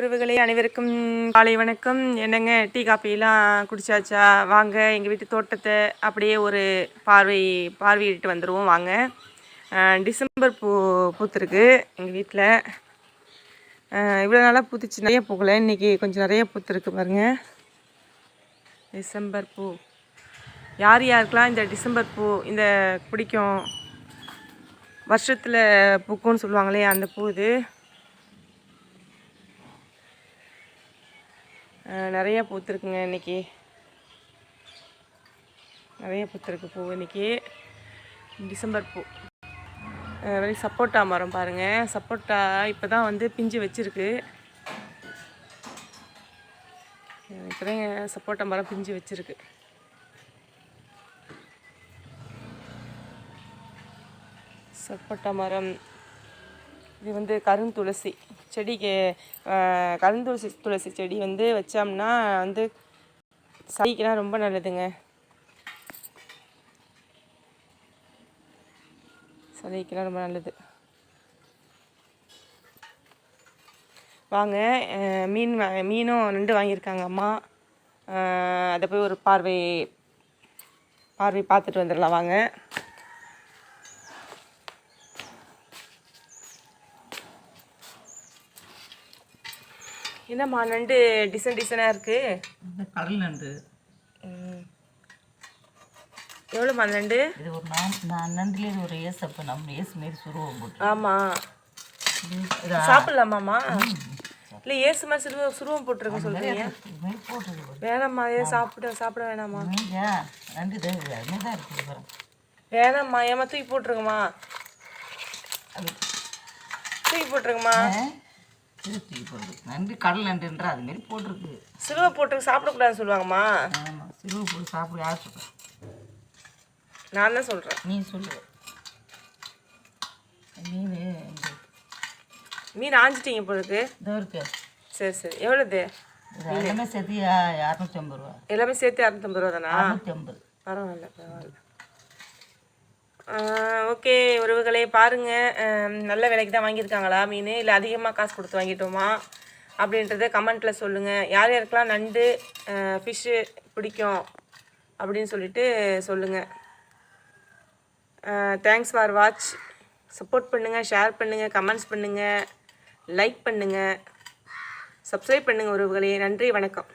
உறவுகளே அனைவருக்கும் காலை வணக்கம். என்னங்க டீ காஃபிலாம் குடிச்சாச்சா? வாங்க எங்கள் வீட்டு தோட்டத்தை அப்படியே ஒரு பார்வை பார்வையிட்டு வந்துடுவோம் வாங்க. டிசம்பர் பூ பூத்துருக்கு எங்கள் வீட்டில் இவ்வளோ நாளாக பூத்துச்சு. நிறைய பூக்கலை. இன்றைக்கி கொஞ்சம் நிறைய பூத்துருக்கு பாருங்கள் டிசம்பர் பூ. யார் யாருக்கெலாம் இந்த டிசம்பர் பூ இந்த பிடிக்கும்? வருஷத்தில் பூக்கும்னு சொல்லுவாங்களே அந்த பூ இது. நிறையா பூத்துருக்குங்க இன்னைக்கு. நிறைய பூத்துருக்கு பூ இன்னைக்கு. டிசம்பர் பூ. அஹ் வெளி சப்போட்டா மரம் பாருங்கள் சப்போட்டா இப்போ தான் வந்து பிஞ்சு வச்சுருக்கு. இப்போதான் சப்போட்டா மரம் பிஞ்சு வச்சுருக்கு. சப்போட்டா மரம். இது வந்து கருந்துளசி செடிக்கு கருந்துளசி துளசி செடி வந்து வச்சோம்னா வந்து சளிக்கெலாம் ரொம்ப நல்லதுங்க. சளிக்கெலாம் ரொம்ப நல்லது. வாங்க மீன் மீனும் ரெண்டு வாங்கியிருக்காங்க அம்மா. அதை போய் ஒரு பார்வை பார்வை பார்த்துட்டு வந்துடலாம். வாங்க. என்னம்மா நண்டு டிசைன் டிசைனாக இருக்குது கடல் நண்டு. எவ்வளோம்மா நண்டு? இது ஒரு நான் நான் நண்டுலேயே ஒரு ஏசப்ப நம்ம ஏசு மாரி சுருவம் போட்டு. ஆமாம் சாப்பிட்லாமாம்மா? இல்லை ஏசு மாதிரி சுருவ சுருவம் போட்டிருக்க சொல்கிறீங்க வேணாம்மா ஏன் சாப்பிட சாப்பிட வேணாம்மா. நண்டு தான் இருக்குது வேணாம்மா ஏமா தூக்கி போட்டுருங்கம்மா தூக்கி போட்டுருங்கம்மா இது தூக்கி போடுறது. நண்டு கடல் நண்டுன்ற அதுமாரி போட்டிருக்கு. சிலுவை போட்டு சாப்பிடக்கூடாதுன்னு சொல்லுவாங்கம்மா. ஆமாம் சிறுவை போட்டு சாப்பிட யார் சொல்கிறேன் நான் தான் சொல்கிறேன் நீ சொல்லு. மீன் மீன் ஆஞ்சிட்டீங்க போலுக்கு இதோ இருக்கு. சரி சரி. எவ்வளோது எல்லாமே சேர்த்து இரநூத்தி ஐம்பது ரூபா. எல்லாமே சேர்த்து இரநூத்தம்பது ரூபா தானா? அறுநூத்தி ஐம்பது. பரவாயில்ல பரவாயில்ல. ஓகே உறவுகளே பாருங்கள் நல்ல விலைக்கு தான் வாங்கியிருக்காங்களா மீன்? இல்லை அதிகமாக காசு கொடுத்து வாங்கிட்டோமா? அப்படின்றத கமெண்ட்டில் சொல்லுங்கள் யார் யாருக்கெல்லாம் நண்டு ஃபிஷ்ஷு பிடிக்கும் அப்படின்னு சொல்லிட்டு சொல்லுங்கள் தேங்க்ஸ் ஃபார் வாட்ச் சப்போர்ட் பண்ணுங்கள் ஷேர் பண்ணுங்கள் கமெண்ட்ஸ் பண்ணுங்கள் லைக் பண்ணுங்கள் சப்ஸ்கிரைப் பண்ணுங்கள் உறவுகளே. நன்றி வணக்கம்.